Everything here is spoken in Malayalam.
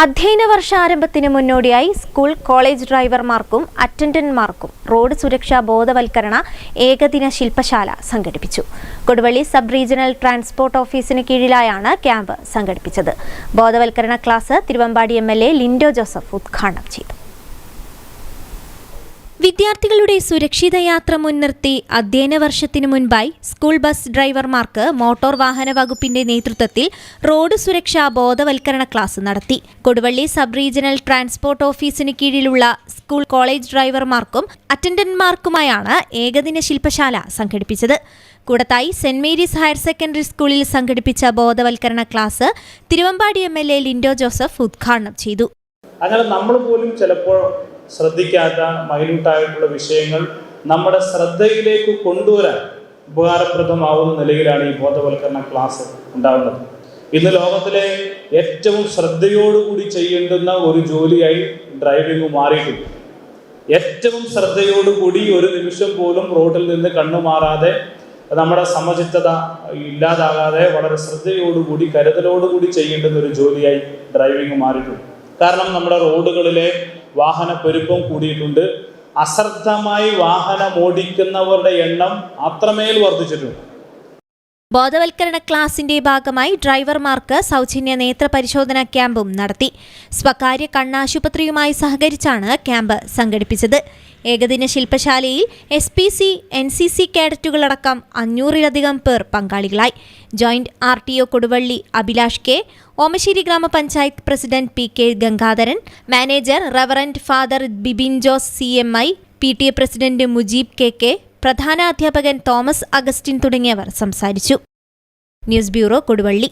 അധ്യയന വർഷാരംഭത്തിന് മുന്നോടിയായി സ്കൂൾ കോളേജ് ഡ്രൈവർമാർക്കും അറ്റൻഡന്റ്മാർക്കും റോഡ് സുരക്ഷാ ബോധവൽക്കരണ ഏകദിന ശില്പശാല സംഘടിപ്പിച്ചു. കൊടുവള്ളി സബ് റീജിയണൽ ട്രാൻസ്പോർട്ട് ഓഫീസിന് കീഴിലായാണ് ക്യാമ്പ് സംഘടിപ്പിച്ചത്. ബോധവൽക്കരണ class Thiruvambady M Lindo Joseph ഉദ്ഘാടനം ചെയ്തു. വിദ്യാർത്ഥികളുടെ സുരക്ഷിത യാത്ര മുൻനിർത്തി അധ്യയന വർഷത്തിനു മുൻപായി സ്കൂൾ ബസ് ഡ്രൈവർമാർക്ക് മോട്ടോർ വാഹന വകുപ്പിന്റെ നേതൃത്വത്തിൽ റോഡ് സുരക്ഷാ ബോധവൽക്കരണ ക്ലാസ് നടത്തി. കൊടുവള്ളി സബ് റീജിയണൽ ട്രാൻസ്പോർട്ട് ഓഫീസിന് കീഴിലുള്ള സ്കൂൾ കോളേജ് ഡ്രൈവർമാർക്കും അറ്റൻഡന്റ്മാർക്കുമായാണ് ഏകദിന ശില്പശാല സംഘടിപ്പിച്ചത്. Koodathai saint Mary's higher secondary സ്കൂളിൽ സംഘടിപ്പിച്ച ബോധവൽക്കരണ class Thiruvambady M L A Linto Joseph ഉദ്ഘാടനം ചെയ്തു. അങ്ങനെ നമ്മൾ പോലും ചിലപ്പോൾ ശ്രദ്ധിക്കാത്ത മൈന്യൂട്ടായിട്ടുള്ള വിഷയങ്ങൾ നമ്മുടെ ശ്രദ്ധയിലേക്ക് കൊണ്ടുവരാൻ ഉപകാരപ്രദമാവുന്ന നിലയിലാണ് ഈ ബോധവൽക്കരണ ക്ലാസ് ഉണ്ടാകുന്നത്. ഇന്ന് ലോകത്തിലെ ഏറ്റവും ശ്രദ്ധയോടുകൂടി ചെയ്യേണ്ടുന്ന ഒരു ജോലിയായി ഡ്രൈവിംഗ് മാറിയിട്ടുണ്ട്. ഏറ്റവും ശ്രദ്ധയോടുകൂടി ഒരു നിമിഷം പോലും റോഡിൽ നിന്ന് കണ്ണു മാറാതെ നമ്മുടെ സമചിത്തത ഇല്ലാതാകാതെ വളരെ ശ്രദ്ധയോടുകൂടി കരുതലോടുകൂടി ചെയ്യേണ്ടുന്ന ഒരു ജോലിയായി ഡ്രൈവിംഗ് മാറിയിട്ടുണ്ട്. കാരണം നമ്മുടെ റോഡുകളിലെ വാഹന പെരുപ്പം കൂടിയിട്ടുണ്ട്. അശ്രദ്ധമായി വാഹനം ഓടിക്കുന്നവരുടെ എണ്ണം അത്രമേൽ വർദ്ധിച്ചിട്ടുണ്ട്. ബോധവൽക്കരണ ക്ലാസിന്റെ ഭാഗമായി ഡ്രൈവർമാർക്ക് സൗജന്യ നേത്ര പരിശോധന ക്യാമ്പും നടത്തി. സ്വകാര്യ കണ്ണാശുപത്രിയുമായി സഹകരിച്ചാണ് ക്യാമ്പ് സംഘടിപ്പിച്ചത്. ഏകദിന ശില്പശാലയിൽ S P C N C C കേഡറ്റുകളടക്കം അഞ്ഞൂറിലധികം പേർ പങ്കാളികളായി. Joint R T O Koduvally Abhilash K Omassery ഗ്രാമപഞ്ചായത്ത് president P K Gangadharan manager reverend father Bibin Jose C M I P T A president Mujeeb K K പ്രധാനാധ്യാപകൻ Thomas Augustine തുടങ്ങിയവർ സംസാരിച്ചു. News bureau Koduvally.